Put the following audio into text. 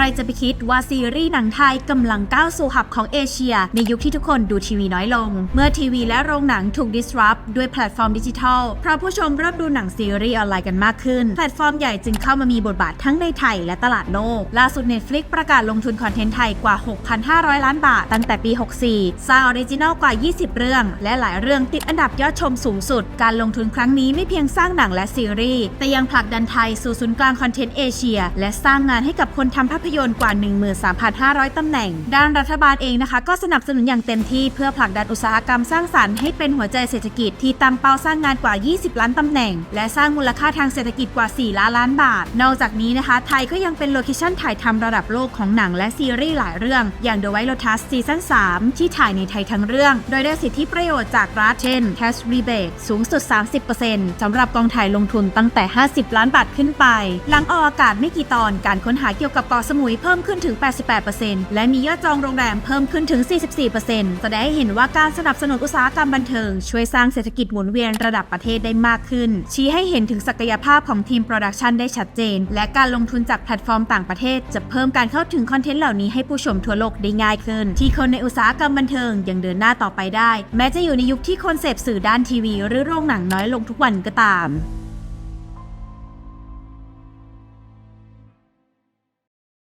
ใครจะไปคิดว่าซีรีส์หนังไทยกำลังก้าวสู่หับของเอเชีย ในยุคที่ทุกคนดูทีวีน้อยลง เมื่อทีวีและโรงหนังถูก disrupt ด้วยแพลตฟอร์มดิจิทัล เพราะผู้ชมเริ่มดูหนังซีรีส์ออนไลน์กันมากขึ้น แพลตฟอร์มใหญ่จึงเข้ามามีบทบาททั้งในไทยและตลาดโลก ล่าสุด Netflix ประกาศลงทุนคอนเทนต์ไทยกว่า 6,500 ล้านบาท ตั้งแต่ปี 64 สร้างออริจินัลกว่า 20 เรื่อง และหลายเรื่องติดอันดับยอดชมสูงสุด การลงทุนครั้งนี้ไม่เพียงสร้างหนังและซีรีส์ แต่ยังผลักดันไทยสู่ศูนย์กลางคอนเทนต์เอเชีย และสร้างงานให้กับคนทำภาพยนตร์กว่า 13,500 ตำแหน่ง ด้านรัฐบาลเองนะคะ ก็สนับสนุนอย่างเต็มที่เพื่อผลักดันอุตสาหกรรมสร้างสรรค์ให้เป็นหัวใจเศรษฐกิจที่ตั้งเป้าสร้างงานกว่า 20 ล้านตำแหน่ง และสร้างมูลค่าทางเศรษฐกิจกว่า 4 ล้านล้านบาท นอกจากนี้นะคะ ไทยก็ยังเป็นโลเคชั่นถ่ายทำระดับโลกของหนังและซีรีส์หลายเรื่อง อย่าง The White Lotus ซีซั่น3ที่ถ่ายในไทยทั้งเรื่อง โดยได้สิทธิประโยชน์จากรัฐเช่น cash rebate สูงสุด 30%สำหรับกองถ่ายลงทุนตั้งแต่ 50 ล้านบาทขึ้นไป หลังออกอากาศไม่กี่ตอนการค้นหาเกี่ยวกับเกาะสมุยเพิ่มขึ้นถึง 88%และมียอดจองโรงแรมเพิ่มขึ้นถึง 44%แสดงให้เห็นว่าการสนับสนุนอุตสาหกรรมบันเทิง ช่วยสร้างเศรษฐกิจหมุนเวียนระดับประเทศได้มากขึ้น ชี้ให้เห็นถึงศักยภาพของทีมโปรดักชันได้ชัดเจน และการลงทุนจากแพลตฟอร์มต่างประเทศ จะเพิ่มการเข้าถึงคอนเทนต์เหล่านี้ให้ผู้ชมทั่วโลกได้ง่ายขึ้น ที่คนในอุตสาหกรรมบันเทิงยังเดินหน้าต่อไปได้ แม้จะอยู่ในยุคที่คนเสพสื่อด้านทีวี หรือโรงหนังน้อยลงทุกวันก็ตาม